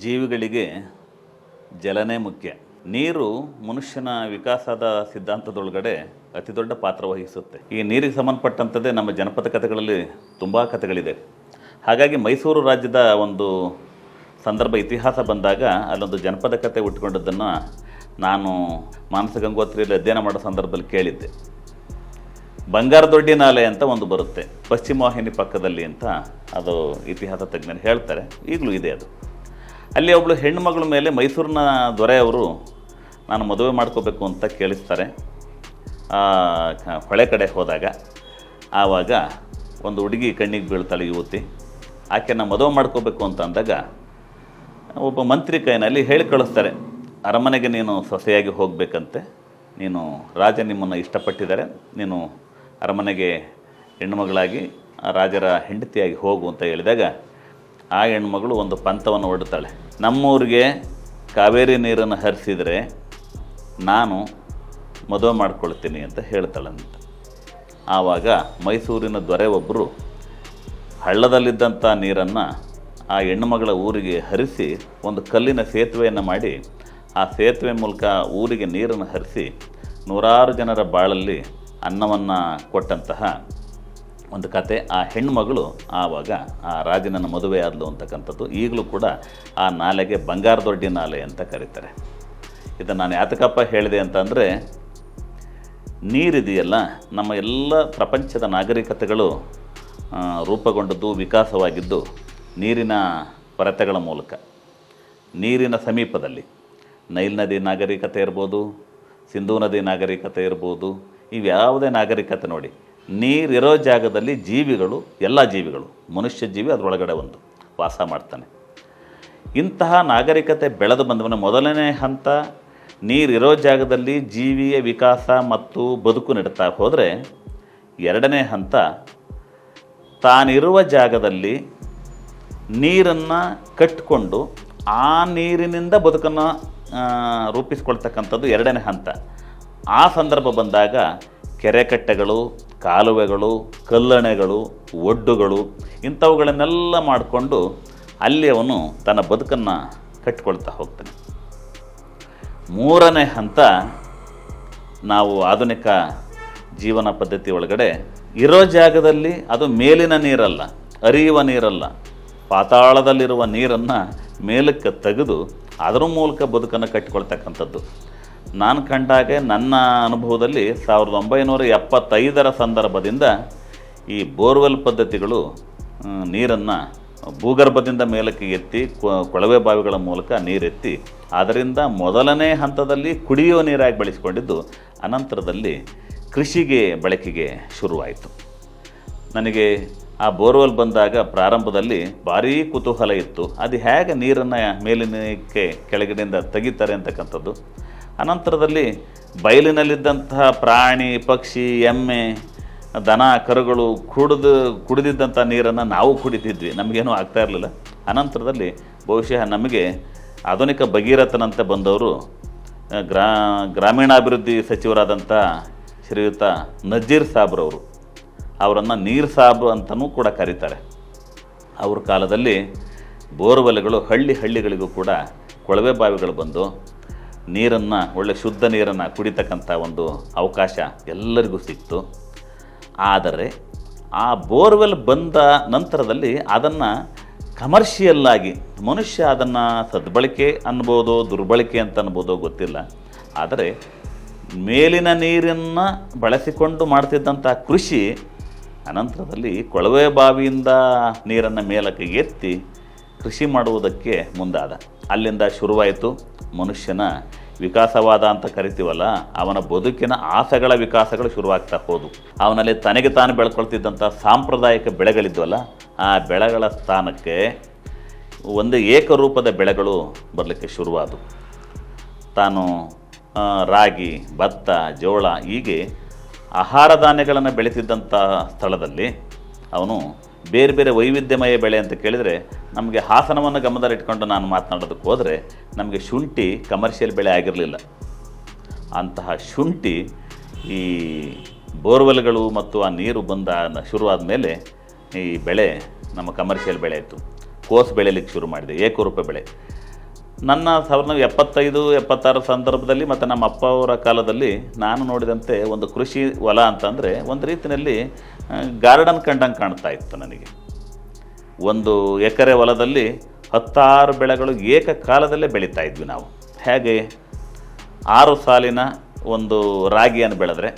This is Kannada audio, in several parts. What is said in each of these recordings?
ಜೀವಿಗಳಿಗೆ ಜಲನೇ ಮುಖ್ಯ. ನೀರು ಮನುಷ್ಯನ ವಿಕಾಸದ ಸಿದ್ಧಾಂತದೊಳಗಡೆ ಅತಿ ದೊಡ್ಡ ಪಾತ್ರ ವಹಿಸುತ್ತೆ. ಈ ನೀರಿಗೆ ಸಂಬಂಧಪಟ್ಟಂಥದ್ದೇ ನಮ್ಮ ಜನಪದ ಕಥೆಗಳಲ್ಲಿ ತುಂಬ ಕಥೆಗಳಿದೆ. ಹಾಗಾಗಿ ಮೈಸೂರು ರಾಜ್ಯದ ಒಂದು ಸಂದರ್ಭ ಇತಿಹಾಸ ಬಂದಾಗ ಅಲ್ಲೊಂದು ಜನಪದ ಕಥೆ ಉಟ್ಕೊಂಡದ್ದನ್ನು ನಾನು ಮಾನಸ ಗಂಗೋತ್ರಿಯಲ್ಲಿ ಅಧ್ಯಯನ ಮಾಡೋ ಸಂದರ್ಭದಲ್ಲಿ ಕೇಳಿದ್ದೆ. ಬಂಗಾರದೊಡ್ಡಿ ನಾಲೆ ಅಂತ ಒಂದು ಬರುತ್ತೆ. ಪಶ್ಚಿಮ ವಾಹಿನಿ ಪಕ್ಕದಲ್ಲಿ ಅಂತ ಅದು ಇತಿಹಾಸ ತಜ್ಞರು ಹೇಳ್ತಾರೆ. ಈಗಲೂ ಇದೆ ಅದು. ಅಲ್ಲಿ ಒಬ್ಬಳು ಹೆಣ್ಣುಮಗಳ ಮೇಲೆ ಮೈಸೂರಿನ ದೊರೆಯವರು, ನಾನು ಮದುವೆ ಮಾಡ್ಕೋಬೇಕು ಅಂತ ಕೇಳಿಸ್ತಾರೆ. ಹೊಳೆ ಕಡೆ ಹೋದಾಗ, ಆವಾಗ ಒಂದು ಹುಡುಗಿ ಕಣ್ಣಿಗೆ ಬೀಳ್ತಾಳೆ ಯುವತಿ. ಆಕೆನ ಮದುವೆ ಮಾಡ್ಕೋಬೇಕು ಅಂತ ಅಂದಾಗ, ಒಬ್ಬ ಮಂತ್ರಿ ಕೈನಲ್ಲಿ ಹೇಳಿ ಕಳಿಸ್ತಾರೆ, ಅರಮನೆಗೆ ನೀನು ಸೊಸೆಯಾಗಿ ಹೋಗಬೇಕಂತೆ. ನೀನು ರಾಜ ನಿಮ್ಮನ್ನು ಇಷ್ಟಪಟ್ಟಿದ್ದಾರೆ. ನೀನು ಅರಮನೆಗೆ ಹೆಣ್ಣುಮಗಳಾಗಿ ರಾಜರ ಹೆಂಡತಿಯಾಗಿ ಹೋಗು ಅಂತ ಹೇಳಿದಾಗ ಆ ಹೆಣ್ಮಗಳು ಒಂದು ಪಂಥವನ್ನು ಹೊಡ್ತಾಳೆ ನಮ್ಮೂರಿಗೆ ಕಾವೇರಿ ನೀರನ್ನು ಹರಿಸಿದರೆ ನಾನು ಮದುವೆ ಮಾಡ್ಕೊಳ್ತೀನಿ ಅಂತ ಹೇಳ್ತಾಳಂತ. ಆವಾಗ ಮೈಸೂರಿನ ದೊರೆ ಒಬ್ಬರು ಹಳ್ಳದಲ್ಲಿದ್ದಂಥ ನೀರನ್ನು ಆ ಹೆಣ್ಣುಮಗಳ ಊರಿಗೆ ಹರಿಸಿ ಒಂದು ಕಲ್ಲಿನ ಸೇತುವೆಯನ್ನು ಮಾಡಿ ಆ ಸೇತುವೆ ಮೂಲಕ ಊರಿಗೆ ನೀರನ್ನು ಹರಿಸಿ ನೂರಾರು ಜನರ ಬಾಳಲ್ಲಿ ಅನ್ನವನ್ನು ಕೊಟ್ಟಂತಹ ಒಂದು ಕತೆ, ಆ ಹೆಣ್ಣುಮಗಳು ಆವಾಗ ಆ ರಾಜನನ್ನು ಮದುವೆ ಆದಲು ಅಂತಕ್ಕಂಥದ್ದು. ಈಗಲೂ ಕೂಡ ಆ ನಾಲೆಗೆ ಬಂಗಾರದೊಡ್ಡಿ ನಾಲೆ ಅಂತ ಕರೀತಾರೆ. ಇದನ್ನು ನಾನು ಯಾತಕಪ್ಪ ಹೇಳಿದೆ ಅಂತಂದರೆ, ನೀರಿದೆಯಲ್ಲ, ನಮ್ಮ ಎಲ್ಲ ಪ್ರಪಂಚದ ನಾಗರಿಕತೆಗಳು ರೂಪುಗೊಂಡದ್ದು, ವಿಕಾಸವಾಗಿದ್ದು ನೀರಿನ ಕೊರತೆಗಳ ಮೂಲಕ. ನೀರಿನ ಸಮೀಪದಲ್ಲಿ ನೈಲ್ ನದಿ ನಾಗರಿಕತೆ ಇರ್ಬೋದು, ಸಿಂಧೂ ನದಿ ನಾಗರಿಕತೆ ಇರ್ಬೋದು, ಇವ್ಯಾವುದೇ ನಾಗರಿಕತೆ ನೋಡಿ. ನೀರಿರೋ ಜಾಗದಲ್ಲಿ ಜೀವಿಗಳು, ಎಲ್ಲ ಜೀವಿಗಳು, ಮನುಷ್ಯ ಜೀವಿ ಅದರೊಳಗಡೆ ಒಂದು, ವಾಸ ಮಾಡ್ತಾನೆ. ಇಂತಹ ನಾಗರಿಕತೆ ಬೆಳೆದು ಬಂದವನ ಮೊದಲನೇ ಹಂತ, ನೀರಿರೋ ಜಾಗದಲ್ಲಿ ಜೀವಿಯ ವಿಕಾಸ ಮತ್ತು ಬದುಕು ನಡೀತಾ ಹೋದರೆ, ಎರಡನೇ ಹಂತ, ತಾನಿರುವ ಜಾಗದಲ್ಲಿ ನೀರನ್ನು ಕಟ್ಟಿಕೊಂಡು ಆ ನೀರಿನಿಂದ ಬದುಕನ್ನು ರೂಪಿಸ್ಕೊಳ್ತಕ್ಕಂಥದ್ದು ಎರಡನೇ ಹಂತ. ಆ ಸಂದರ್ಭ ಬಂದಾಗ ಕೆರೆಕಟ್ಟೆಗಳು ಕಾಲುವೆಗಳು, ಕಲ್ಲಣೆಗಳು, ಒಡ್ಡುಗಳು ಇಂಥವುಗಳನ್ನೆಲ್ಲ ಮಾಡಿಕೊಂಡು ಅಲ್ಲಿ ಅವನು ತನ್ನ ಬದುಕನ್ನು ಕಟ್ಟಿಕೊಳ್ತಾ ಹೋಗ್ತಾನೆ. ಮೂರನೇ ಹಂತ ನಾವು ಆಧುನಿಕ ಜೀವನ ಪದ್ಧತಿ ಒಳಗಡೆ ಇರೋ ಜಾಗದಲ್ಲಿ ಅದು ಮೇಲಿನ ನೀರಲ್ಲ, ಅರಿಯುವ ನೀರಲ್ಲ, ಪಾತಾಳದಲ್ಲಿರುವ ನೀರನ್ನು ಮೇಲಕ್ಕೆ ತೆಗೆದು ಅದರ ಮೂಲಕ ಬದುಕನ್ನು ಕಟ್ಟಿಕೊಳ್ತಕ್ಕಂಥದ್ದು. ನಾನು ಕಂಡಾಗೆ ನನ್ನ ಅನುಭವದಲ್ಲಿ ಸಾವಿರದ ಒಂಬೈನೂರ ಎಪ್ಪತ್ತೈದರ ಸಂದರ್ಭದಿಂದ ಈ ಬೋರ್ವೆಲ್ ಪದ್ಧತಿಗಳು ನೀರನ್ನು ಭೂಗರ್ಭದಿಂದ ಮೇಲಕ್ಕೆ ಎತ್ತಿ ಕೊಳವೆ ಬಾವಿಗಳ ಮೂಲಕ ನೀರೆತ್ತಿ, ಅದರಿಂದ ಮೊದಲನೇ ಹಂತದಲ್ಲಿ ಕುಡಿಯುವ ನೀರಾಗಿ ಬಳಸಿಕೊಂಡಿದ್ದು, ಅನಂತರದಲ್ಲಿ ಕೃಷಿಗೆ, ಬಳಕೆಗೆ ಶುರುವಾಯಿತು. ನನಗೆ ಆ ಬೋರ್ವೆಲ್ ಬಂದಾಗ ಪ್ರಾರಂಭದಲ್ಲಿ ಭಾರೀ ಕುತೂಹಲ ಇತ್ತು. ಅದು ಹೇಗೆ ನೀರನ್ನು ಮೇಲಿನಕ್ಕೆ ಕೆಳಗಡೆಯಿಂದ ತೆಗಿತಾರೆ ಅಂತಕ್ಕಂಥದ್ದು. ಅನಂತರದಲ್ಲಿ ಬಯಲಿನಲ್ಲಿದ್ದಂತಹ ಪ್ರಾಣಿ, ಪಕ್ಷಿ, ಎಮ್ಮೆ, ದನ, ಕರುಗಳು ಕುಡಿದು, ಕುಡಿದಿದ್ದಂಥ ನೀರನ್ನು ನಾವು ಕುಡಿತಿದ್ವಿ. ನಮಗೇನೂ ಆಗ್ತಾ ಇರಲಿಲ್ಲ. ಅನಂತರದಲ್ಲಿ ಬಹುಶಃ ನಮಗೆ ಆಧುನಿಕ ಭಗೀರಥನಂತೆ ಬಂದವರು ಗ್ರಾ, ಗ್ರಾಮೀಣಾಭಿವೃದ್ಧಿ ಸಚಿವರಾದಂಥ ಶ್ರೀಯುತ ನಜೀರ್ ಸಾಬ್ರವರು. ಅವರನ್ನು ನೀರು ಸಾಬ್ ಅಂತಲೂ ಕೂಡ ಕರೀತಾರೆ. ಅವ್ರ ಕಾಲದಲ್ಲಿ ಬೋರ್ವೆಲ್ಗಳು ಹಳ್ಳಿ ಹಳ್ಳಿಗಳಿಗೂ ಕೂಡ ಕೊಳವೆ ಬಾವಿಗಳು ಬಂದು ನೀರನ್ನು, ಒಳ್ಳೆ ಶುದ್ಧ ನೀರನ್ನು ಕುಡಿತಕ್ಕಂಥ ಒಂದು ಅವಕಾಶ ಎಲ್ಲರಿಗೂ ಸಿಕ್ತು. ಆದರೆ ಆ ಬೋರ್ವೆಲ್ ಬಂದ ನಂತರದಲ್ಲಿ ಅದನ್ನು ಕಮರ್ಷಿಯಲ್ಲಾಗಿ, ಮನುಷ್ಯ ಅದನ್ನು ಸದ್ಬಳಕೆ ಅನ್ಬೋದು, ದುರ್ಬಳಕೆ ಅಂತ ಅನ್ಬೋದೋ ಗೊತ್ತಿಲ್ಲ. ಆದರೆ ಮೇಲಿನ ನೀರನ್ನು ಬಳಸಿಕೊಂಡು ಮಾಡ್ತಿದ್ದಂಥ ಕೃಷಿ ಅನಂತರದಲ್ಲಿ ಕೊಳವೆ ಬಾವಿಯಿಂದ ನೀರನ್ನು ಮೇಲಕ್ಕೆ ಎತ್ತಿ ಕೃಷಿ ಮಾಡುವುದಕ್ಕೆ ಮುಂದಾದ. ಅಲ್ಲಿಂದ ಶುರುವಾಯಿತು. ಮನುಷ್ಯನ ವಿಕಾಸವಾದ ಅಂತ ಕರಿತೀವಲ್ಲ, ಅವನ ಬದುಕಿನ ಆಸೆಗಳ ವಿಕಾಸಗಳು ಶುರುವಾಗ್ತಾ ಹೋದವು ಅವನಲ್ಲಿ ತನಗೆ ತಾನು ಬೆಳ್ಕೊಳ್ತಿದ್ದಂಥ ಸಾಂಪ್ರದಾಯಿಕ ಬೆಳೆಗಳಿದ್ವಲ್ಲ, ಆ ಬೆಳೆಗಳ ಸ್ಥಾನಕ್ಕೆ ಒಂದು ಏಕರೂಪದ ಬೆಳೆಗಳು ಬರಲಿಕ್ಕೆ ಶುರುವಾದವು ತಾನು ರಾಗಿ, ಭತ್ತ, ಜೋಳ ಹೀಗೆ ಆಹಾರ ಧಾನ್ಯಗಳನ್ನು ಬೆಳೆಸಿದ್ದಂಥ ಸ್ಥಳದಲ್ಲಿ ಅವನು ಬೇರೆ ಬೇರೆ ವೈವಿಧ್ಯಮಯ ಬೆಳೆ ಅಂತ ಕೇಳಿದರೆ ನಮಗೆ ಹಾಸನವನ್ನು ಗಮನದಲ್ಲಿಟ್ಕೊಂಡು ನಾನು ಮಾತನಾಡೋದಕ್ಕೆ ಹೋದರೆ ನಮಗೆ ಶುಂಠಿ ಕಮರ್ಷಿಯಲ್ ಬೆಳೆ ಆಗಿರಲಿಲ್ಲ. ಅಂತಹ ಶುಂಠಿ ಈ ಬೋರ್ವೆಲ್ಗಳು ಮತ್ತು ಆ ನೀರು ಬಂದ ಶುರುವಾದ ಮೇಲೆ ಈ ಬೆಳೆ ನಮ್ಮ ಕಮರ್ಷಿಯಲ್ ಬೆಳೆ ಆಯಿತು. ಕೋಸು ಬೆಳೆಯಲಿಕ್ಕೆ ಶುರು ಮಾಡಿದೆ, ಏಕರೂಪ ಬೆಳೆ. ನನ್ನ ಸಾವಿರದ ಎಪ್ಪತ್ತೈದು, ಎಪ್ಪತ್ತಾರು ಸಂದರ್ಭದಲ್ಲಿ ಮತ್ತು ನಮ್ಮ ಅಪ್ಪ ಅವರ ಕಾಲದಲ್ಲಿ ನಾನು ನೋಡಿದಂತೆ ಒಂದು ಕೃಷಿ ಹೊಲ ಅಂತಂದರೆ ಒಂದು ರೀತಿಯಲ್ಲಿ ಗಾರ್ಡನ್ ಕಂಡಂಗೆ ಕಾಣ್ತಾ ಇತ್ತು ನನಗೆ. ಒಂದು ಎಕರೆ ಹೊಲದಲ್ಲಿ ಹತ್ತಾರು ಬೆಳೆಗಳು ಏಕಕಾಲದಲ್ಲೇ ಬೆಳೀತಾ ಇದ್ವಿ ನಾವು. ಹೇಗೆ? ಆರು ಸಾಲಿನ ಒಂದು ರಾಗಿಯನ್ನು ಬೆಳೆದ್ರೆ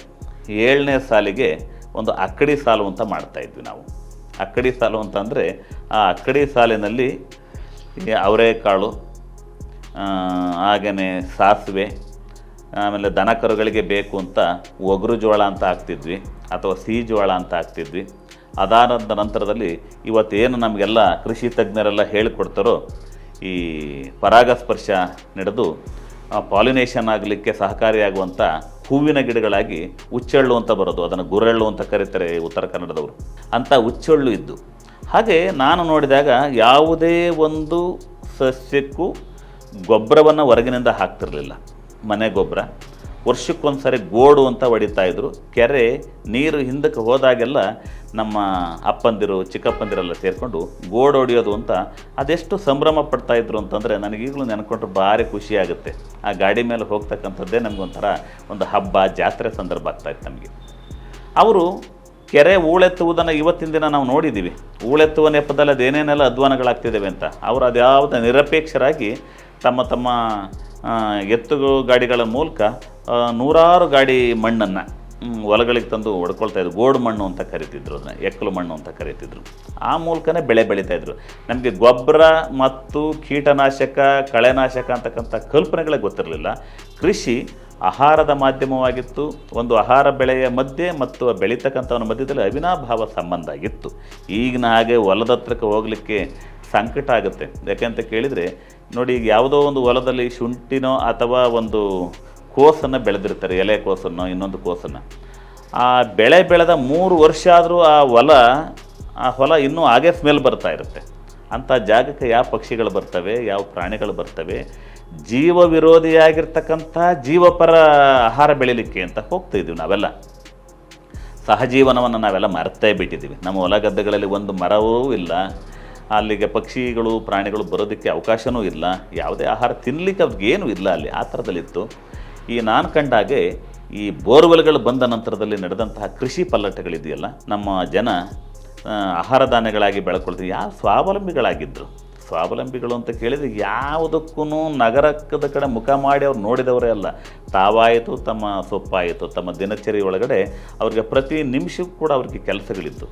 ಏಳನೇ ಸಾಲಿಗೆ ಒಂದು ಅಕ್ಕಡಿ ಸಾಲು ಅಂತ ಮಾಡ್ತಾ ಇದ್ವಿ ನಾವು. ಅಕ್ಕಡಿ ಸಾಲು ಅಂತಂದರೆ ಆ ಅಕ್ಕಡಿ ಸಾಲಿನಲ್ಲಿ ಅವರೆಕಾಳು ಹಾಗೆಯೇ ಸಾಸಿವೆ, ಆಮೇಲೆ ದನ ಕರುಗಳಿಗೆ ಬೇಕು ಅಂತ ಒಗರು ಜೋಳ ಅಂತ ಹಾಕ್ತಿದ್ವಿ, ಅಥವಾ ಸಿಹಿ ಜೋಳ ಅಂತ ಹಾಕ್ತಿದ್ವಿ. ಅದಾದ ನಂತರದಲ್ಲಿ ಇವತ್ತೇನು ನಮಗೆಲ್ಲ ಕೃಷಿ ತಜ್ಞರೆಲ್ಲ ಹೇಳಿಕೊಡ್ತಾರೋ ಈ ಪರಾಗಸ್ಪರ್ಶ ನಡೆದು ಪಾಲಿನೇಷನ್ ಆಗಲಿಕ್ಕೆ ಸಹಕಾರಿಯಾಗುವಂಥ ಹೂವಿನ ಗಿಡಗಳಾಗಿ ಹುಚ್ಚೆಳ್ಳು ಅಂತ ಬರೋದು, ಅದನ್ನು ಗುರೆಳ್ಳು ಅಂತ ಕರೀತಾರೆ ಉತ್ತರ ಕನ್ನಡದವರು. ಅಂಥ ಹುಚ್ಚೆಳ್ಳು ಇದ್ದು. ಹಾಗೆ ನಾನು ನೋಡಿದಾಗ ಯಾವುದೇ ಒಂದು ಸಸ್ಯಕ್ಕೂ ಗೊಬ್ಬರವನ್ನು ಹೊರಗಿನಿಂದ ಹಾಕ್ತಿರಲಿಲ್ಲ. ಮನೆ ಗೊಬ್ಬರ. ವರ್ಷಕ್ಕೊಂದ್ಸರಿ ಗೋಡು ಅಂತ ಹೊಡಿತಾ ಇದ್ರು. ಕೆರೆ ನೀರು ಹಿಂದಕ್ಕೆ ಹೋದಾಗೆಲ್ಲ ನಮ್ಮ ಅಪ್ಪಂದಿರು, ಚಿಕ್ಕಪ್ಪಂದಿರೆಲ್ಲ ಸೇರಿಕೊಂಡು ಗೋಡು ಹೊಡೆಯೋದು ಅಂತ ಅದೆಷ್ಟು ಸಂಭ್ರಮ ಪಡ್ತಾ ಇದ್ರು ಅಂತಂದರೆ ನನಗೀಗಲೂ ನೆನ್ಕೊಂಡ್ರೆ ಭಾರಿ ಖುಷಿಯಾಗುತ್ತೆ ಆ ಗಾಡಿ ಮೇಲೆ ಹೋಗ್ತಕ್ಕಂಥದ್ದೇ ನಮಗೊಂಥರ ಒಂದು ಹಬ್ಬ, ಜಾತ್ರೆ ಸಂದರ್ಭ ಆಗ್ತಾ ಇತ್ತು ನಮಗೆ. ಅವರು ಕೆರೆ ಹೂಳೆತ್ತುವುದನ್ನು ಇವತ್ತಿನ ದಿನ ನಾವು ನೋಡಿದ್ದೀವಿ ಹೂಳೆತ್ತುವ ನೆಪದಲ್ಲಿ ಅದೇನೇನೆಲ್ಲ ಅಧ್ವಾನಗಳಾಗ್ತಿದ್ದಾವೆ ಅಂತ. ಅವರು ಅದ್ಯಾವುದೇ ನಿರಪೇಕ್ಷರಾಗಿ ತಮ್ಮ ತಮ್ಮ ಎತ್ತು ಗಾಡಿಗಳ ಮೂಲಕ ನೂರಾರು ಗಾಡಿ ಮಣ್ಣನ್ನು ಹೊಲಗಳಿಗೆ ತಂದು ಹೊಡ್ಕೊಳ್ತಾ ಇದ್ರು. ಗೋಡು ಮಣ್ಣು ಅಂತ ಕರಿತಿದ್ರು ಅದನ್ನ, ಎಕ್ಕಲು ಮಣ್ಣು ಅಂತ ಕರಿತಿದ್ರು. ಆ ಮೂಲಕನೇ ಬೆಳೆ ಬೆಳೀತಾ ಇದ್ರು. ನಮಗೆ ಗೊಬ್ಬರ ಮತ್ತು ಕೀಟನಾಶಕ, ಕಳೆನಾಶಕ ಅಂತಕ್ಕಂಥ ಕಲ್ಪನೆಗಳೇ ಗೊತ್ತಿರಲಿಲ್ಲ. ಕೃಷಿ ಆಹಾರದ ಮಾಧ್ಯಮವಾಗಿತ್ತು. ಒಂದು ಆಹಾರ ಬೆಳೆಯ ಮಧ್ಯೆ ಮತ್ತು ಬೆಳೀತಕ್ಕಂಥವನ ಮಧ್ಯದಲ್ಲಿ ಅವಿನಾಭಾವ ಸಂಬಂಧ ಆಗಿತ್ತು. ಈಗಿನ ಹಾಗೆ ಹೊಲದ ಹತ್ರಕ್ಕೆ ಹೋಗಲಿಕ್ಕೆ ಸಂಕಟ ಆಗುತ್ತೆ. ಯಾಕೆಂತ ಕೇಳಿದರೆ, ನೋಡಿ ಈಗ ಯಾವುದೋ ಒಂದು ಹೊಲದಲ್ಲಿ ಶುಂಠಿನೋ ಅಥವಾ ಒಂದು ಕೋಸನ್ನು ಬೆಳೆದಿರ್ತಾರೆ, ಎಲೆ ಕೋಸನ್ನು, ಇನ್ನೊಂದು ಕೋಸನ್ನು. ಆ ಬೆಳೆ ಬೆಳೆದ ಮೂರು ವರ್ಷ ಆದರೂ ಆ ಹೊಲ ಆ ಹೊಲ ಇನ್ನೂ ಹಾಗೆ ಸ್ಮೆಲ್ ಬರ್ತಾ ಇರುತ್ತೆ. ಅಂಥ ಜಾಗಕ್ಕೆ ಯಾವ ಪಕ್ಷಿಗಳು ಬರ್ತವೆ, ಯಾವ ಪ್ರಾಣಿಗಳು ಬರ್ತವೆ? ಜೀವ ವಿರೋಧಿಯಾಗಿರ್ತಕ್ಕಂಥ ಜೀವಪರ ಆಹಾರ ಬೆಳಿಲಿಕ್ಕೆ ಅಂತ ಹೋಗ್ತಾ ಇದ್ದೀವಿ ನಾವೆಲ್ಲ. ಸಹಜೀವನವನ್ನು ನಾವೆಲ್ಲ ಮರ್ತೇ ಬಿಟ್ಟಿದ್ದೀವಿ. ನಮ್ಮ ಹೊಲ ಗದ್ದೆಗಳಲ್ಲಿ ಒಂದು ಮರವೂ ಇಲ್ಲ. ಅಲ್ಲಿಗೆ ಪಕ್ಷಿಗಳು, ಪ್ರಾಣಿಗಳು ಬರೋದಕ್ಕೆ ಅವಕಾಶವೂ ಇಲ್ಲ. ಯಾವುದೇ ಆಹಾರ ತಿನ್ನಲಿಕ್ಕೆ ಅವ್ರಿಗೇನೂ ಇಲ್ಲ ಅಲ್ಲಿ, ಆ ಥರದಲ್ಲಿತ್ತು. ಈ ನಾನು ಕಂಡಾಗೆ ಈ ಬೋರ್ವೆಲ್ಗಳು ಬಂದ ನಂತರದಲ್ಲಿ ನಡೆದಂತಹ ಕೃಷಿ ಪಲ್ಲಟಗಳಿದೆಯಲ್ಲ, ನಮ್ಮ ಜನ ಆಹಾರ ಧಾನ್ಯಗಳಾಗಿ ಬೆಳ್ಕೊಳ್ತೀವಿ ಯಾವ ಸ್ವಾವಲಂಬಿಗಳಾಗಿದ್ದರು ಸ್ವಾವಲಂಬಿಗಳು ಅಂತ ಕೇಳಿದರೆ ಯಾವುದಕ್ಕೂ ನಗರಕ್ಕದ ಕಡೆ ಮುಖ ಮಾಡಿ ಅವ್ರು ನೋಡಿದವರೇ ಅಲ್ಲ. ತಾವಾಯಿತು, ತಮ್ಮ ಸೊಪ್ಪಾಯಿತು, ತಮ್ಮ ದಿನಚರಿ ಒಳಗಡೆ ಅವ್ರಿಗೆ ಪ್ರತಿ ನಿಮಿಷಕ್ಕೂ ಕೂಡ ಅವ್ರಿಗೆ ಕೆಲಸಗಳಿದ್ದು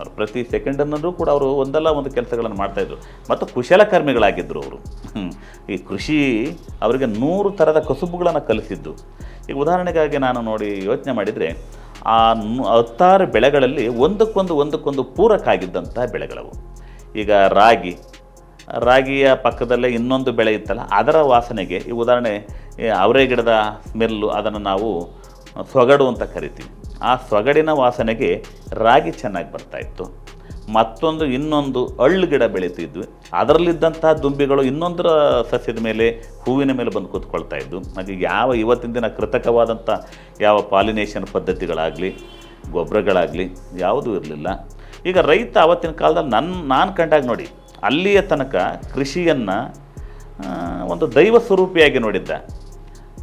ಅವ್ರು ಪ್ರತಿ ಸೆಕೆಂಡನ್ನೂ ಕೂಡ ಅವರು ಒಂದಲ್ಲ ಒಂದು ಕೆಲಸಗಳನ್ನು ಮಾಡ್ತಾಯಿದ್ರು. ಮತ್ತು ಕುಶಲಕರ್ಮಿಗಳಾಗಿದ್ದರು ಅವರು. ಈ ಕೃಷಿ ಅವರಿಗೆ ನೂರು ಥರದ ಕಸುಬುಗಳನ್ನು ಕಲಿಸಿದ್ದು. ಈಗ ಉದಾಹರಣೆಗಾಗಿ ನಾನು ನೋಡಿ ಯೋಚನೆ ಮಾಡಿದರೆ, ಆ ಹತ್ತಾರು ಬೆಳೆಗಳಲ್ಲಿ ಒಂದಕ್ಕೊಂದು ಒಂದಕ್ಕೊಂದು ಪೂರಕ ಆಗಿದ್ದಂಥ ಬೆಳೆಗಳವು. ಈಗ ರಾಗಿ. ರಾಗಿಯ ಪಕ್ಕದಲ್ಲೇ ಇನ್ನೊಂದು ಬೆಳೆ ಇತ್ತಲ್ಲ, ಅದರ ವಾಸನೆಗೆ ಈ ಉದಾಹರಣೆ ಅವರೆ ಗಿಡದ ಸ್ಮೆಲ್ಲು ಅದನ್ನು ನಾವು ಸೊಗಡು ಅಂತ ಕರಿತೀವಿ. ಆ ಸೊಗಡಿನ ವಾಸನೆಗೆ ರಾಗಿ ಚೆನ್ನಾಗಿ ಬರ್ತಾ ಇತ್ತು. ಮತ್ತೊಂದು, ಇನ್ನೊಂದು ಅಳ್ಳು ಗಿಡ ಬೆಳೀತಿದ್ವಿ ಅದರಲ್ಲಿದ್ದಂತಹ ದುಂಬಿಗಳು ಇನ್ನೊಂದರ ಸಸ್ಯದ ಮೇಲೆ, ಹೂವಿನ ಮೇಲೆ ಬಂದು ಕೂತ್ಕೊಳ್ತಾ ಇದ್ವು ಹಾಗೆ ಯಾವ ಇವತ್ತಿನ ದಿನ ಕೃತಕವಾದಂಥ ಯಾವ ಪಾಲಿನೇಷನ್ ಪದ್ಧತಿಗಳಾಗಲಿ, ಗೊಬ್ಬರಗಳಾಗಲಿ ಯಾವುದೂ ಇರಲಿಲ್ಲ. ಈಗ ರೈತ ಆವತ್ತಿನ ಕಾಲದಲ್ಲಿ ನನ್ನ ನಾನು ಕಂಡಾಗ ನೋಡಿ, ಅಲ್ಲಿಯ ತನಕ ಕೃಷಿಯನ್ನು ಒಂದು ದೈವ ಸ್ವರೂಪಿಯಾಗಿ ನೋಡಿದ್ದ.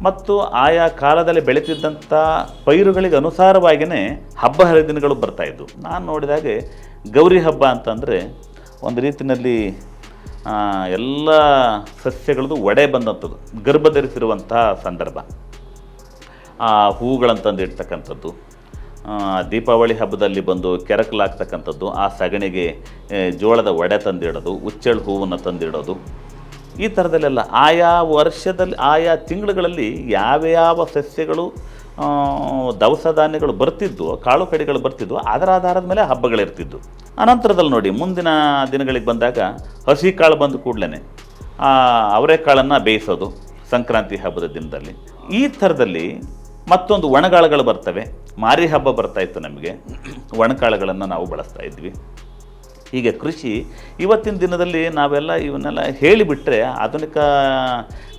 ಮತ್ತು ಆಯಾ ಕಾಲದಲ್ಲಿ ಬೆಳೀತಿದ್ದಂಥ ಪೈರುಗಳಿಗೆ ಅನುಸಾರವಾಗಿಯೇ ಹಬ್ಬ ಹರಿದಿನಗಳು ಬರ್ತಾಯಿದ್ವು ನಾನು ನೋಡಿದಾಗೆ ಗೌರಿ ಹಬ್ಬ ಅಂತಂದರೆ ಒಂದು ರೀತಿಯಲ್ಲಿ ಎಲ್ಲ ಸಸ್ಯಗಳದ್ದು ಒಡೆ ಬಂದಂಥದ್ದು ಗರ್ಭ ಧರಿಸಿರುವಂಥ ಸಂದರ್ಭ. ಆ, ಹೂಗಳಂತಂದು ತಂದು ಇಡ್ತಕ್ಕಂಥದ್ದು ದೀಪಾವಳಿ ಹಬ್ಬದಲ್ಲಿ ಬಂದು ಕೆರಕಲಾಗ್ತಕ್ಕಂಥದ್ದು ಆ ಸಗಣಿಗೆ ಜೋಳದ ಒಡೆ ತಂದಿಡೋದು ಉಚ್ಚೆಳು ಹೂವನ್ನು ತಂದಿಡೋದು ಈ ಥರದಲ್ಲೆಲ್ಲ ಆಯಾ ವರ್ಷದಲ್ಲಿ, ಆಯಾ ತಿಂಗಳುಗಳಲ್ಲಿ ಯಾವ್ಯಾವ ಸಸ್ಯಗಳು ದವಸ ಧಾನ್ಯಗಳು ಬರ್ತಿದ್ವು, ಕಾಳು ಕಡಿಗಳು ಬರ್ತಿದ್ವು, ಅದರ ಆಧಾರದ ಮೇಲೆ ಹಬ್ಬಗಳಿರ್ತಿದ್ವು. ಅನಂತರದಲ್ಲಿ ನೋಡಿ, ಮುಂದಿನ ದಿನಗಳಿಗೆ ಬಂದಾಗ ಹಸಿ ಕಾಳು ಬಂದ ಕೂಡಲೇ ಅವರೆಕಾಳನ್ನು ಬೇಯಿಸೋದು ಸಂಕ್ರಾಂತಿ ಹಬ್ಬದ ದಿನದಲ್ಲಿ. ಈ ಥರದಲ್ಲಿ ಮತ್ತೊಂದು ಒಣಗಾಳುಗಳು ಬರ್ತವೆ. ಮಾರಿ ಹಬ್ಬ ಬರ್ತಾಯಿತ್ತು ನಮಗೆ. ಒಣಕಾಳುಗಳನ್ನು ನಾವು ಬಳಸ್ತಾ ಇದ್ವಿ. ಹೀಗೆ ಕೃಷಿ. ಇವತ್ತಿನ ದಿನದಲ್ಲಿ ನಾವೆಲ್ಲ ಇವನ್ನೆಲ್ಲ ಹೇಳಿಬಿಟ್ರೆ ಆಧುನಿಕ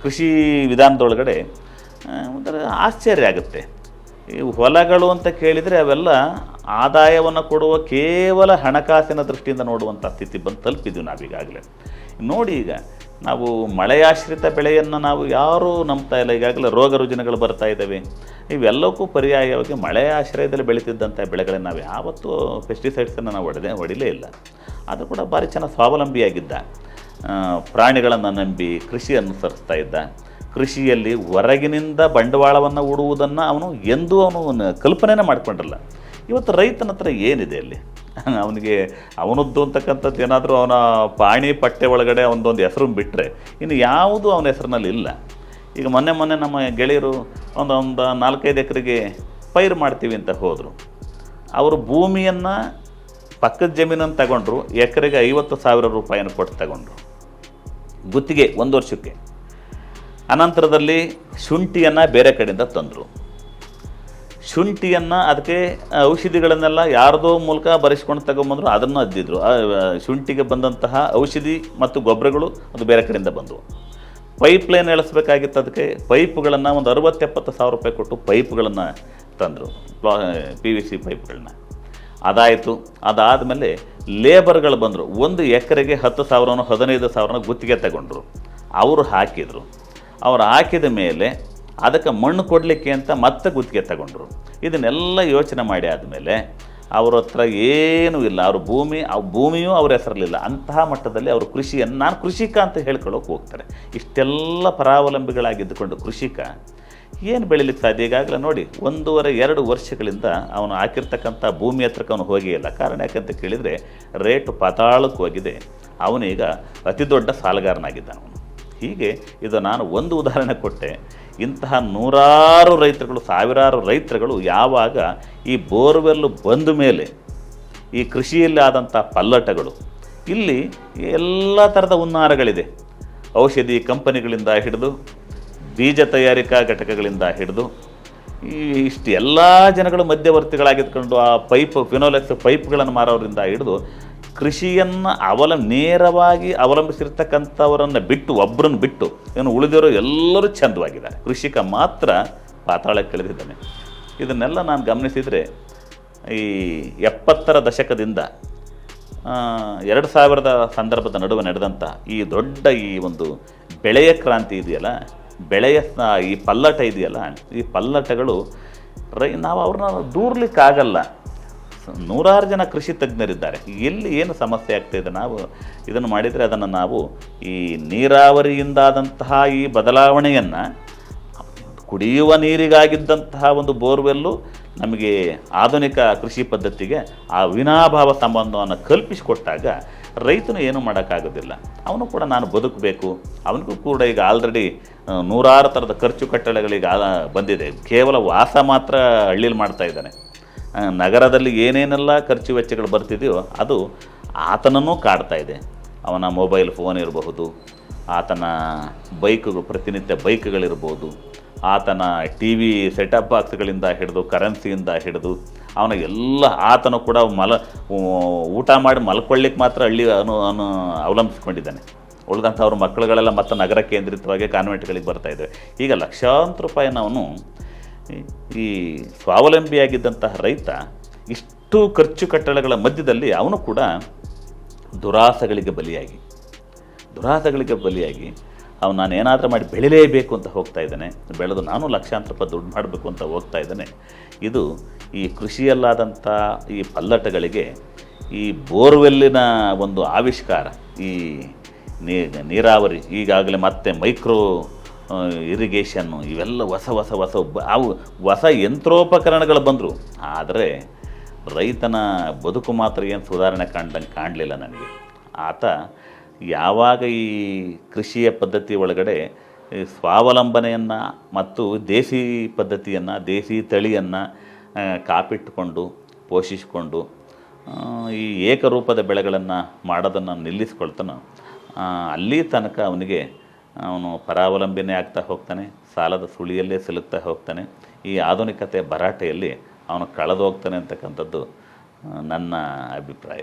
ಕೃಷಿ ವಿಧಾನದೊಳಗಡೆ ಒಂಥರ ಆಶ್ಚರ್ಯ ಆಗುತ್ತೆ. ಈ ಹೊಲಗಳು ಅಂತ ಕೇಳಿದರೆ ಅವೆಲ್ಲ ಆದಾಯವನ್ನು ಕೊಡುವ ಕೇವಲ ಹಣಕಾಸಿನ ದೃಷ್ಟಿಯಿಂದ ನೋಡುವಂಥ ಸ್ಥಿತಿ ಬಂದು ತಲುಪಿದ್ದೀವಿ ನಾವೀಗಾಗಲೇ. ನೋಡಿ ಈಗ ನಾವು ಮಳೆಯಾಶ್ರಿತ ಬೆಳೆಯನ್ನು ನಾವು ಯಾರೂ ನಂಬ್ತಾ ಇಲ್ಲ. ಈಗಾಗಲೇ ರೋಗ ರುಜಿನಗಳು ಬರ್ತಾ ಇದ್ದಾವೆ. ಇವೆಲ್ಲಕ್ಕೂ ಪರ್ಯಾಯವಾಗಿ ಮಳೆ ಆಶ್ರಯದಲ್ಲಿ ಬೆಳೀತಿದ್ದಂಥ ಬೆಳೆಗಳನ್ನು ನಾವು ಯಾವತ್ತೂ ಪೆಸ್ಟಿಸೈಡ್ಸನ್ನು ನಾವು ಹೊಡೆದೇ ಹೊಡಿಲೇ ಇಲ್ಲ. ಅದು ಕೂಡ ಭಾರಿ ಚೆನ್ನಾಗಿ ಸ್ವಾವಲಂಬಿಯಾಗಿದ್ದ. ಪ್ರಾಣಿಗಳನ್ನು ನಂಬಿ ಕೃಷಿ ಅನುಸರಿಸ್ತಾ ಇದ್ದ. ಕೃಷಿಯಲ್ಲಿ ಹೊರಗಿನಿಂದ ಬಂಡವಾಳವನ್ನು ಹೂಡುವುದನ್ನು ಅವನು ಎಂದೂ ಅವನು ಕಲ್ಪನೆನೇ ಮಾಡ್ಕೊಂಡಿರಲ್ಲ. ಇವತ್ತು ರೈತನ ಹತ್ರ ಏನಿದೆ ಅಲ್ಲಿ? ಅವನಿಗೆ ಅವನದ್ದು ಅಂತಕ್ಕಂಥದ್ದು ಏನಾದರೂ ಅವನ ಪಾಣಿ ಪಟ್ಟೆ ಒಳಗಡೆ ಅವನದೊಂದು ಹೆಸರು ಬಿಟ್ಟರೆ ಇನ್ನು ಯಾವುದು ಅವನ ಹೆಸರಿನಲ್ಲಿ ಇಲ್ಲ. ಈಗ ಮೊನ್ನೆ ಮೊನ್ನೆ ನಮ್ಮ ಗೆಳೆಯರು ಒಂದು ಒಂದು ನಾಲ್ಕೈದು ಎಕರೆಗೆ ಪೈರು ಮಾಡ್ತೀವಿ ಅಂತ ಹೋದರು. ಅವರು ಭೂಮಿಯನ್ನು ಪಕ್ಕದ ಜಮೀನನ್ನು ತಗೊಂಡ್ರು, ಎಕರೆಗೆ ಐವತ್ತು ಸಾವಿರ ರೂಪಾಯಿಯನ್ನು ಕೊಟ್ಟು ತಗೊಂಡ್ರು. ಗುತ್ತಿಗೆ ಒಂದು ವರ್ಷಕ್ಕೆ. ಅನಂತರದಲ್ಲಿ ಶುಂಠಿಯನ್ನು ಬೇರೆ ಕಡೆಯಿಂದ ತಂದರು. ಶುಂಠಿಯನ್ನು ಅದಕ್ಕೆ ಔಷಧಿಗಳನ್ನೆಲ್ಲ ಯಾರದೋ ಮೂಲಕ ಬರೆಸ್ಕೊಂಡು ತಗೊಂಬಂದ್ರು ಅದನ್ನು ಅದ್ದಿದ್ರು. ಶುಂಠಿಗೆ ಬಂದಂತಹ ಔಷಧಿ ಮತ್ತು ಗೊಬ್ಬರಗಳು ಅದು ಬೇರೆ ಕಡೆಯಿಂದ ಬಂದವು. ಪೈಪ್ ಲೈನ್ ಎಳಿಸ್ಬೇಕಾಗಿತ್ತು ಅದಕ್ಕೆ. ಪೈಪ್ಗಳನ್ನು ಒಂದು ಅರವತ್ತೆಪ್ಪತ್ತು ಸಾವಿರ ರೂಪಾಯಿ ಕೊಟ್ಟು ಪೈಪ್ಗಳನ್ನು ತಂದರು. ಪಿ ವಿ ಸಿ ಪೈಪ್ಗಳನ್ನ. ಅದಾಯಿತು. ಅದಾದಮೇಲೆ ಲೇಬರ್ಗಳು ಬಂದರು. ಒಂದು ಎಕರೆಗೆ ಹತ್ತು ಸಾವಿರನೋ, ಹದಿನೈದು ಸಾವಿರನೋ ಗುತ್ತಿಗೆ ತಗೊಂಡ್ರು. ಅವರು ಹಾಕಿದರು. ಅವ್ರು ಹಾಕಿದ ಮೇಲೆ ಅದಕ್ಕೆ ಮಣ್ಣು ಕೊಡಲಿಕ್ಕೆ ಅಂತ ಮತ್ತೆ ಗುತ್ತಿಗೆ ತಗೊಂಡ್ರು. ಇದನ್ನೆಲ್ಲ ಯೋಚನೆ ಮಾಡಿ ಆದಮೇಲೆ ಅವ್ರ ಹತ್ರ ಏನೂ ಇಲ್ಲ. ಅವ್ರ ಭೂಮಿ ಆ ಭೂಮಿಯೂ ಅವ್ರ ಹೆಸರಲ್ಲಿಲ್ಲ. ಅಂತಹ ಮಟ್ಟದಲ್ಲಿ ಅವರು ಕೃಷಿಯನ್ನು, ನಾನು ಕೃಷಿಕ ಅಂತ ಹೇಳ್ಕೊಳ್ಳೋಕೆ ಹೋಗ್ತಾರೆ. ಇಷ್ಟೆಲ್ಲ ಪರಾವಲಂಬಿಗಳಾಗಿದ್ದುಕೊಂಡು ಕೃಷಿಕ ಏನು ಬೆಳಿಲಿಕ್ಕೆ ಸಾಧ್ಯ? ಈಗಾಗಲೇ ನೋಡಿ, ಒಂದೂವರೆ, ಎರಡು ವರ್ಷಗಳಿಂದ ಅವನು ಹಾಕಿರ್ತಕ್ಕಂಥ ಭೂಮಿ ಹತ್ರಕ್ಕೆ ಅವನು ಹೋಗೇ ಇಲ್ಲ. ಕಾರಣ ಯಾಕಂತ ಕೇಳಿದರೆ, ರೇಟು ಪತಾಳಕ್ಕೆ ಹೋಗಿದೆ. ಅವನೀಗ ಅತಿ ದೊಡ್ಡ ಸಾಲಗಾರನಾಗಿದ್ದಾನೆ ಅವನು. ಹೀಗೆ ಇದು ನಾನು ಒಂದು ಉದಾಹರಣೆ ಕೊಟ್ಟೆ. ಇಂತಹ ನೂರಾರು ರೈತರುಗಳು, ಸಾವಿರಾರು ರೈತರುಗಳು ಯಾವಾಗ ಈ ಬೋರ್ವೆಲ್ಲು ಬಂದ ಮೇಲೆ ಈ ಕೃಷಿಯಲ್ಲಿ ಆದಂಥ ಪಲ್ಲಟಗಳು, ಇಲ್ಲಿ ಎಲ್ಲ ಥರದ ಹುನ್ನಾರಗಳಿದೆ. ಔಷಧಿ ಕಂಪನಿಗಳಿಂದ ಹಿಡಿದು, ಬೀಜ ತಯಾರಿಕಾ ಘಟಕಗಳಿಂದ ಹಿಡಿದು, ಈ ಇಷ್ಟು ಎಲ್ಲ ಜನಗಳು ಮಧ್ಯವರ್ತಿಗಳಾಗಿದ್ಕೊಂಡು ಆ ಪೈಪ್, ಫಿನೋಲೆಕ್ಸ್ ಪೈಪ್ಗಳನ್ನು ಮಾರೋರಿಂದ ಹಿಡಿದು ಕೃಷಿಯನ್ನು ಅವಲ ನೇರವಾಗಿ ಅವಲಂಬಿಸಿರ್ತಕ್ಕಂಥವರನ್ನು ಬಿಟ್ಟು ಒಬ್ಬರನ್ನು ಬಿಟ್ಟು ಏನು ಉಳಿದಿರೋ ಎಲ್ಲರೂ ಚಂದವಾಗಿದ್ದಾರೆ. ಕೃಷಿಕ ಮಾತ್ರ ಪಾತಾಳಕ್ಕೆ ಕಳೆದಿದ್ದಾನೆ. ಇದನ್ನೆಲ್ಲ ನಾನು ಗಮನಿಸಿದರೆ, ಈ ಎಪ್ಪತ್ತರ ದಶಕದಿಂದ ಎರಡು ಸಾವಿರದ ಸಂದರ್ಭದ ನಡುವೆ ನಡೆದಂಥ ಈ ದೊಡ್ಡ ಈ ಒಂದು ಬೆಳೆಯ ಕ್ರಾಂತಿ ಇದೆಯಲ್ಲ, ಬೆಳೆಯ ಈ ಪಲ್ಲಟ ಇದೆಯಲ್ಲ, ಈ ಪಲ್ಲಟಗಳು ರೈ ನಾವು ಅವ್ರನ್ನ ದೂರ್ಲಿಕ್ಕಾಗಲ್ಲ. ನೂರಾರು ಜನ ಕೃಷಿ ತಜ್ಞರಿದ್ದಾರೆ. ಎಲ್ಲಿ ಏನು ಸಮಸ್ಯೆ ಆಗ್ತಾಯಿದೆ ನಾವು ಇದನ್ನು ಮಾಡಿದರೆ ಅದನ್ನು ನಾವು ಈ ನೀರಾವರಿಯಿಂದಾದಂತಹ ಈ ಬದಲಾವಣೆಯನ್ನು ಕುಡಿಯುವ ನೀರಿಗಾಗಿದ್ದಂತಹ ಒಂದು ಬೋರ್ವೆಲ್ಲು ನಮಗೆ ಆಧುನಿಕ ಕೃಷಿ ಪದ್ಧತಿಗೆ ಆ ವಿನಾಭಾವ ಸಂಬಂಧವನ್ನು ಕಲ್ಪಿಸಿಕೊಟ್ಟಾಗ ರೈತನು ಏನು ಮಾಡೋಕ್ಕಾಗೋದಿಲ್ಲ. ಅವನು ಕೂಡ ನಾನು ಬದುಕಬೇಕು. ಅವನಿಗೂ ಕೂಡ ಈಗ ಆಲ್ರೆಡಿ ನೂರಾರು ಥರದ ಖರ್ಚು ಕಟ್ಟಳೆಗಳಿಗೆ ಬಂದಿದೆ. ಕೇವಲ ವಾಸ ಮಾತ್ರ ಹಳ್ಳಿಲಿ ಮಾಡ್ತಾ ಇದ್ದಾನೆ. ನಗರದಲ್ಲಿ ಏನೇನೆಲ್ಲ ಖರ್ಚು ವೆಚ್ಚಗಳು ಬರ್ತಿದೆಯೋ ಅದು ಆತನನ್ನು ಕಾಡ್ತಾ ಇದೆ. ಅವನ ಮೊಬೈಲ್ ಫೋನ್ ಇರಬಹುದು, ಆತನ ಬೈಕ್ಗಳು, ಪ್ರತಿನಿತ್ಯ ಬೈಕ್ಗಳಿರ್ಬೋದು ಆತನ ಟಿ ವಿ ಸೆಟಪ್ ಬಾಕ್ಸ್ಗಳಿಂದ ಹಿಡಿದು, ಕರೆನ್ಸಿಯಿಂದ ಹಿಡಿದು, ಅವನ ಎಲ್ಲ ಆತನು ಕೂಡ ಮಲ ಊಟ ಮಾಡಿ ಮಲ್ಕೊಳ್ಳಿಕ್ಕೆ ಮಾತ್ರ ಹಳ್ಳಿ ಅನು ಅನು ಅವಲಂಬಿಸ್ಕೊಂಡಿದ್ದಾನೆ. ಉಳಿದಂಥ ಅವ್ರ ಮಕ್ಕಳುಗಳೆಲ್ಲ ಮತ್ತೆ ನಗರ ಕೇಂದ್ರಿತವಾಗಿ ಕಾನ್ವೆಂಟ್ಗಳಿಗೆ ಬರ್ತಾ ಇದ್ದಾವೆ ಈಗ ಲಕ್ಷಾಂತರ ರೂಪಾಯಿನ ಅವನು ಈ- ಸ್ವಾವಲಂಬಿಯಾಗಿದ್ದಂತಹ ರೈತ ಇಷ್ಟು ಖರ್ಚು ಕಟ್ಟಳಗಳ ಮಧ್ಯದಲ್ಲಿ ಅವನು ಕೂಡ ದುರಾಸಗಳಿಗೆ ಬಲಿಯಾಗಿ. ದುರಾಸಗಳಿಗೆ ಬಲಿಯಾಗಿ ಅವನು ನಾನು ಏನಾದರೂ ಮಾಡಿ ಬೆಳಿಲೇಬೇಕು ಅಂತ ಹೋಗ್ತಾ ಇದ್ದಾನೆ, ಬೆಳೆದು ನಾನು ಲಕ್ಷಾಂತರ ರೂಪಾಯಿ ದುಡ್ಡು ಮಾಡಬೇಕು ಅಂತ ಹೋಗ್ತಾ ಇದ್ದಾನೆ. ಇದು ಈ ಕೃಷಿಯಲ್ಲಾದಂಥ ಈ ಪಲ್ಲಟಗಳಿಗೆ ಈ ಬೋರ್ವೆಲ್ಲಿನ ಒಂದು ಆವಿಷ್ಕಾರ, ಈ ನೀರಾವರಿ, ಈಗಾಗಲೇ ಮತ್ತೆ ಮೈಕ್ರೋ ಇರಿಗೇಷನ್ನು ಇವೆಲ್ಲ ಹೊಸ ಹೊಸ ಹೊಸ ಅವು ಹೊಸ ಯಂತ್ರೋಪಕರಣಗಳು ಬಂದರು. ಆದರೆ ರೈತನ ಬದುಕು ಮಾತ್ರ ಏನು ಸುಧಾರಣೆ ಕಾಣ್ದಂಗೆ ಕಾಣಲಿಲ್ಲ ನನಗೆ. ಆತ ಯಾವಾಗ ಈ ಕೃಷಿಯ ಪದ್ಧತಿ ಒಳಗಡೆ ಸ್ವಾವಲಂಬನೆಯನ್ನು ಮತ್ತು ದೇಸಿ ಪದ್ಧತಿಯನ್ನು, ದೇಸಿ ತಳಿಯನ್ನು ಕಾಪಿಟ್ಟುಕೊಂಡು ಪೋಷಿಸಿಕೊಂಡು ಈ ಏಕರೂಪದ ಬೆಳೆಗಳನ್ನು ಮಾಡೋದನ್ನು ನಿಲ್ಲಿಸ್ಕೊಳ್ತಾನೋ ಅಲ್ಲಿ ತನಕ ಅವನಿಗೆ ಅವನು ಪರಾವಲಂಬಿನೇ ಆಗ್ತಾ ಹೋಗ್ತಾನೆ, ಸಾಲದ ಸುಳಿಯಲ್ಲೇ ಸಿಲುಕ್ತಾ ಹೋಗ್ತಾನೆ. ಈ ಆಧುನಿಕತೆ ಭರಾಟೆಯಲ್ಲಿ ಅವನು ಕಳೆದು ಹೋಗ್ತಾನೆ ಅಂತಕ್ಕಂಥದ್ದು ನನ್ನ ಅಭಿಪ್ರಾಯ.